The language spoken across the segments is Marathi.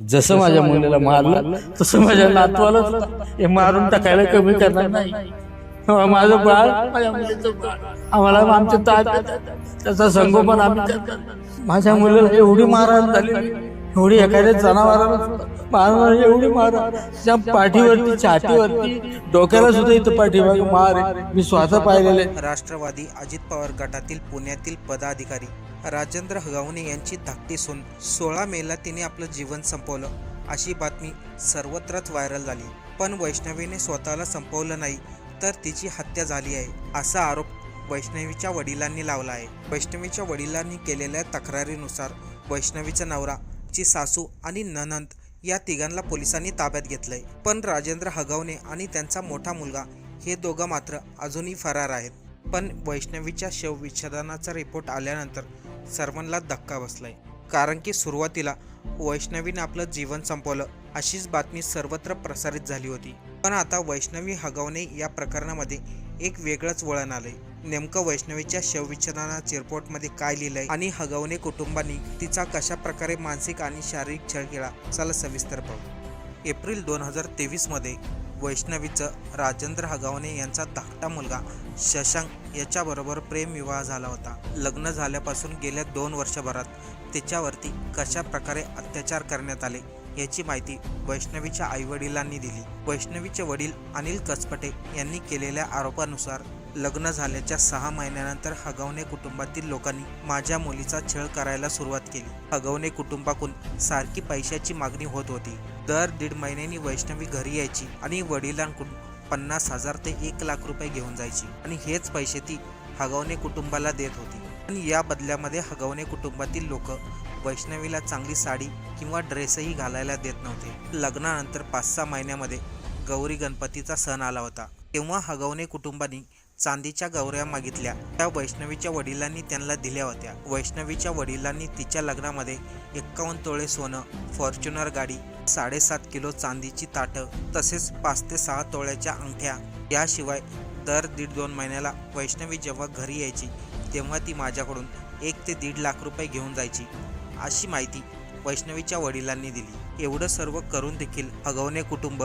जसं माझ्या मुलीला मारलं तसं माझ्या नातवाला हे मारून टाकायला कमी करणार नाही. तेव्हा माझं बाळ माझ्या मुलीचं बाळ. आम्हाला आमच्या तात्या त्याचा संगोपन आम्ही. माझ्या मुलीला एवढी मारहाण झाली. एवढी एखाद्या जनावराला मारणार एवढी मारा. त्या पाठीवरती छातीवरती. डोक्याला सुद्धा इथं पाठीमागे मार मी स्वतः पाहिलेले राष्ट्रवादी अजित पवार गटातील पुण्यातील पदाधिकारी राजेंद्र हगावणे यांची धाकटी सून सोळा मेला तिने आपलं जीवन संपवलं. अशी बातमी सर्वत्रच व्हायरल झाली. पण वैष्णवीने स्वतःला संपवलं नाही तर तिची हत्या झाली आहे असा आरोप वैष्णवीच्या वडिलांनी लावला आहे. वैष्णवीच्या वडिलांनी केलेल्या तक्रारीनुसार वैष्णवीचा नवरा ची सासू आणि ननंद या तिघांना पोलिसांनी ताब्यात घेतलंय. पण राजेंद्र हगवणे आणि त्यांचा मोठा मुलगा हे दोघं मात्र अजूनही फरार आहेत. पण वैष्णवीच्या शवविच्छेदनाचा रिपोर्ट आल्यानंतर सर्वांना धक्का बसलाय. कारण की सुरुवातीला वैष्णवीने आपलं जीवन संपवलं अशीच बातमी सर्वत्र प्रसारित झाली होती. पण आता वैष्णवी हगवणे या प्रकरणामध्ये एक वेगळंच वळण आलंय. नेमकं वैष्णवीच्या शवविच्छेदनाच्या चिरपोटमध्ये काय लिहिलंय आणि हगवणे कुटुंबांनी तिचा कशा प्रकारे मानसिक आणि शारीरिक छळ केला? चला सविस्तर पाहू. एप्रिल दोन हजार तेवीसमध्ये वैष्णवीचं राजेंद्र हगावणे यांचा धाकटा मुलगा शशांक याच्याबरोबर प्रेमविवाह झाला होता. लग्न झाल्यापासून गेल्या दोन वर्षभरात तिच्यावरती कशा प्रकारे अत्याचार करण्यात आले? याची माहिती वैष्णवीच्या आईवडिलांनी दिली. वैष्णवीचे वडील अनिल कसपटे यांनी केलेल्या आरोपानुसार लग्न झाल्याच्या सहा महिन्यानंतर हगवणे कुटुंबातील लोकांनी माझ्या मुलीचा छळ करायला सुरुवात केली. हगवणे कुटुंबाकडून सारखी पैशाची मागणी होत होती. दर दीड महिन्यांनी वैष्णवी घरी यायची आणि वडिलांकडून पन्नास हजार ते एक लाख रुपये घेऊन जायची आणि हेच पैसे ती हगवणे कुटुंबाला देत होती. आणि या बदल्यामध्ये हगवणे कुटुंबातील लोक वैष्णवीला चांगली साडी किंवा ड्रेसही घालायला देत नव्हते. लग्नानंतर पाच सहा महिन्यामध्ये गौरी गणपतीचा सण आला होता. तेव्हा हगवणे कुटुंबानी चांदीच्या गौऱ्या मागितल्या. त्या वैष्णवीच्या वडिलांनी त्यांना दिल्या होत्या. वैष्णवीच्या वडिलांनी तिच्या लग्नामध्ये एक्कावन्न तोळे सोनं फॉर्च्युनर गाडी साडेसात किलो चांदीची ताटं तसेच पाच ते सहा तोळ्याच्या अंगठ्या याशिवाय दर दीड दोन महिन्याला वैष्णवी जेव्हा घरी यायची तेव्हा ती माझ्याकडून एक ते दीड लाख रुपये घेऊन जायची. अशी माहिती वैष्णवीच्या वडिलांनी दिली. एवढं सर्व करून देखील अगवणे कुटुंब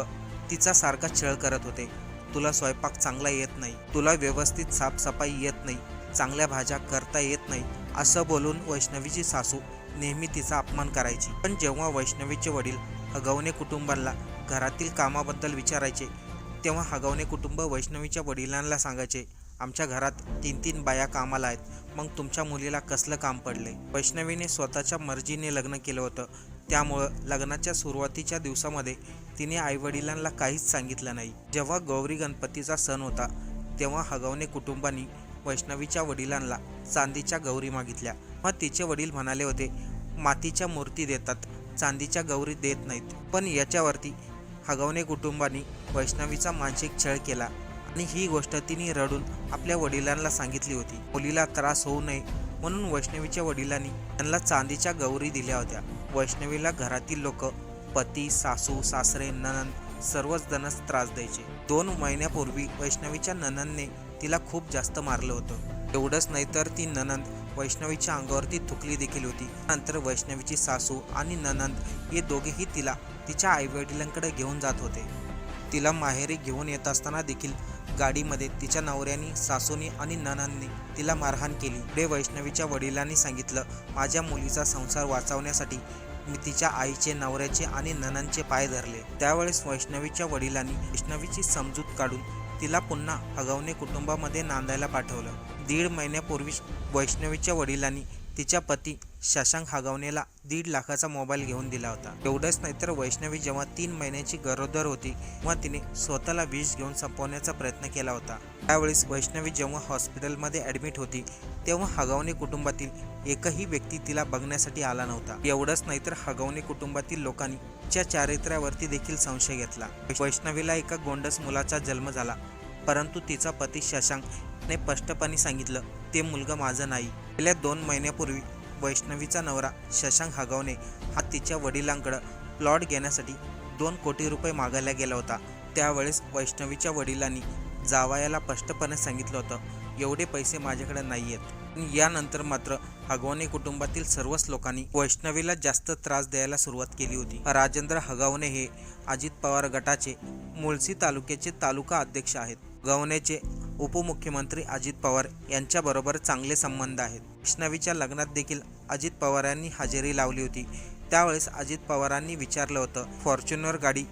तिचा सारखा छळ करत होते. तुला स्वयंपाक चांगला येत नाही. तुला व्यवस्थित साफसफाई येत नाही. चांगल्या भाज्या करता येत नाही. असं बोलून वैष्णवीची सासू नेहमी तिचा अपमान करायची. पण जेव्हा वैष्णवीचे वडील हगवणे कुटुंबाला घरातील कामाबद्दल विचारायचे तेव्हा हगवणे कुटुंब वैष्णवीच्या वडिलांना सांगायचे आमच्या घरात तीन तीन बाया कामाला आहेत. मग तुमच्या मुलीला कसलं काम पडले वैष्णवीने स्वतःच्या मर्जीने लग्न केलं होतं. त्यामुळं लग्नाच्या सुरुवातीच्या दिवसामध्ये तिने आईवडिलांना काहीच सांगितलं नाही. जेव्हा गौरी गणपतीचा सण होता तेव्हा हगवणे कुटुंबानी वैष्णवीच्या वडिलांना चांदीच्या गौरी मागितल्या. मग तिचे वडील म्हणाले होते मातीच्या मूर्ती देतात चांदीच्या गौरी देत नाहीत. पण याच्यावरती हगवणे कुटुंबानी वैष्णवीचा मानसिक छळ केला. आणि ही गोष्ट तिने रडून आपल्या वडिलांना सांगितली होती. मुलीला त्रास होऊ नये म्हणून वैष्णवीच्या वडिलांनी त्यांना चांदीच्या गौरी दिल्या होत्या. वैष्णवीला घरातील लोक पती सासू सासरे ननंद सर्वच जणच त्रास द्यायचे. दोन महिन्यापूर्वी वैष्णवीच्या ननंदने तिला खूप जास्त मारलं होतं. एवढंच नाही तर ती ननंद वैष्णवीच्या अंगावरती थुकली देखील होती. नंतर वैष्णवीची सासू आणि ननंद हे दोघेही तिला तिच्या आईवडिलांकडे घेऊन जात होते. तिला माहेरी घेऊन येत असताना देखील गाडीमध्ये तिच्या नवऱ्यानी सासूनी आणि ननांनी तिला मारहाण केली. पुढे वैष्णवीच्या वडिलांनी सांगितलं माझ्या मुलीचा संसार वाचवण्यासाठी मी तिच्या आईचे नवऱ्याचे आणि ननांचे पाय धरले त्यावेळेस वैष्णवीच्या वडिलांनी वैष्णवीची समजूत काढून तिला पुन्हा हगवणे कुटुंबामध्ये नांदायला पाठवलं. दीड महिन्यापूर्वी वैष्णवीच्या वडिलांनी तिच्या पती शशांक हगवणेला दीड लाखाचा मोबाईल घेऊन दिला होता. एवढंच नाही तर वैष्णवी जेव्हा तीन महिन्याची गरोदर होती तेव्हा तिने स्वतःला विष घेऊन संपवण्याचा प्रयत्न केला होता. त्यावेळेस वैष्णवी जेव्हा हॉस्पिटलमध्ये ॲडमिट होती तेव्हा हगवणे कुटुंबातील एकही व्यक्ती तिला बघण्यासाठी आला नव्हता. एवढंच नाही तर हगवणे कुटुंबातील लोकांनी तिच्या चारित्र्यावरती देखील संशय घेतला. वैष्णवीला एका गोंडस मुलाचा जन्म झाला परंतु तिचा पती शशांकने स्पष्टपणे सांगितलं ते मुलगा माझं नाही. गेल्या दोन महिन्यापूर्वी वैष्णवीचा नवरा शशांक हगावने हा तिच्या वडिलांकडं प्लॉट घेण्यासाठी दोन कोटी रुपये मागायला गेला होता. त्यावेळेस वैष्णवीच्या वडिलांनी जावयाला स्पष्टपणे सांगितलं होतं एवढे पैसे माझ्याकडे नाही आहेत यानंतर मात्र हगवणे कुटुंबातील सर्वच लोकांनी वैष्णवीला जास्त त्रास द्यायला सुरुवात केली होती. राजेंद्र हगावणे हे अजित पवार गटाचे मुळशी तालुक्याचे तालुका अध्यक्ष आहेत. गवणेचे उपमुख्यमंत्री अजित पवार यांच्याबरोबर चांगले संबंध आहेत. वैष्णवीच्या लग्नात देखील अजित पवारांनी हजेरी लावली होती. त्यावेळेस अजित पवारांनी विचारलं होतं फॉर्च्युनर गाडी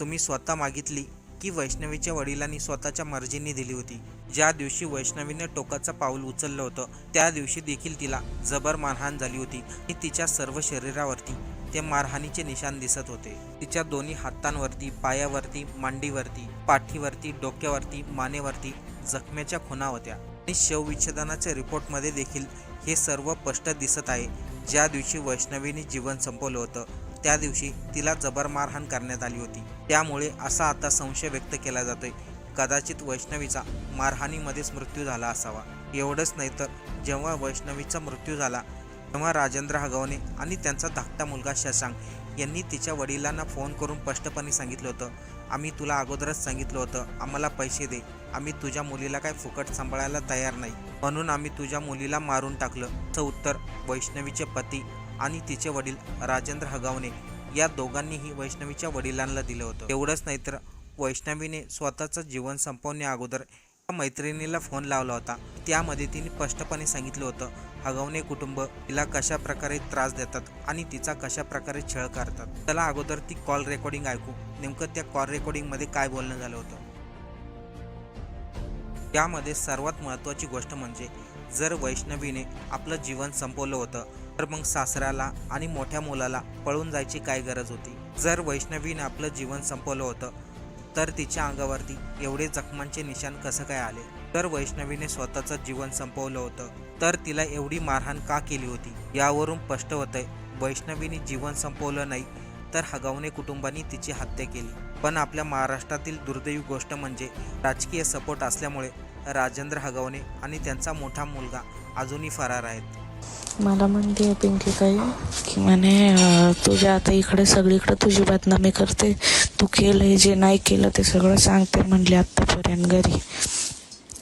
तुम्ही स्वतः मागितली की वैष्णवीच्या वडिलांनी स्वतःच्या मर्जीने दिली होती ज्या दिवशी वैष्णवीने टोकाचं पाऊल उचललं होतं त्या दिवशी देखील तिला जबर मारहाण झाली होती आणि तिच्या सर्व शरीरावरती ते मारहाणीचे निशाण दिसत होते. तिच्या दोन्ही हातांवरती पायावरती मांडीवरती पाठीवरती डोक्यावरती मानेवरती जखमेच्या खुणा होत्या. आणि शवविच्छेदनाच्या रिपोर्टमध्ये देखील हे सर्व स्पष्ट दिसत आहे. ज्या दिवशी वैष्णवीने जीवन संपवलं होतं त्या दिवशी तिला जबर मारहाण करण्यात आली होती. त्यामुळे असा आता संशय व्यक्त केला जातोय. कदाचित वैष्णवीचा मारहाणीमध्येच मृत्यू झाला असावा. एवढंच नाही तर जेव्हा वैष्णवीचा मृत्यू झाला तेव्हा राजेंद्र हगवणे आणि त्यांचा धाकटा मुलगा शशांक यांनी तिच्या वडिलांना फोन करून स्पष्टपणे सांगितलं होतं. आम्ही तुला अगोदरच सांगितलं होतं आम्हाला पैसे दे. आम्ही तुझ्या मुलीला काय फुकट सांभाळायला तयार नाही. म्हणून आम्ही तुझ्या मुलीला मारून टाकलं. असं उत्तर वैष्णवीचे पती आणि तिचे वडील राजेंद्र हगावणे. या दोघांनीही वैष्णवीच्या वडिलांना दिलं होतं. एवढंच नाही तर वैष्णवीने स्वतःचं जीवन संपवण्या अगोदर एका मैत्रिणीला फोन लावला होता. त्यामध्ये तिने स्पष्टपणे सांगितलं होतं हगवणे कुटुंब तिला कशा प्रकारे त्रास देतात आणि तिचा कशा प्रकारे छळ करतात? त्याला अगोदर ती कॉल रेकॉर्डिंग ऐकू. नेमकं त्या कॉल रेकॉर्डिंगमध्ये काय बोलणं झालं होतं? त्यामध्ये सर्वात महत्त्वाची गोष्ट म्हणजे जर वैष्णवीने आपलं जीवन संपवलं होतं तर मग सासऱ्याला आणि मोठ्या मुलाला पळून जायची काय गरज होती? जर वैष्णवीने आपलं जीवन संपवलं होतं तर तिच्या अंगावरती एवढे जखमांचे निशाण कसं काय आले? तर वैष्णवीने स्वतःचं जीवन संपवलं होतं तर तिला एवढी मारहाण का केली होती? यावरून स्पष्ट होतंय. वैष्णवीने जीवन संपवलं नाही तर हगावणे कुटुंबांनी तिची हत्या केली. पण आपल्या महाराष्ट्रातील दुर्दैवी गोष्ट म्हणजे राजकीय सपोर्ट असल्यामुळे राजेंद्र हगावणे आणि त्यांचा मोठा मुलगा अजूनही फरार आहेत. मला म्हणते पिंकी काही की म्हणे तुझ्या आता इकडे सगळीकडे तुझी बदनामी करते. तू केलंय जे नाही केलं ते सगळं सांगते म्हणले आत्तापर्यंत घरी.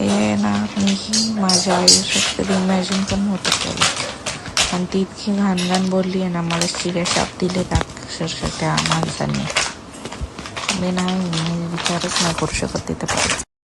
हे ना मीही माझ्या आयुष्यात कधी इमॅजिन पण नव्हतं केलं आणि ती इतकी घाण बोलली आहे ना मला शिव्या शाप दिले अक्षरशः त्या माणसाने. मी नाही मी विचारच नाही करू शकत तिथं.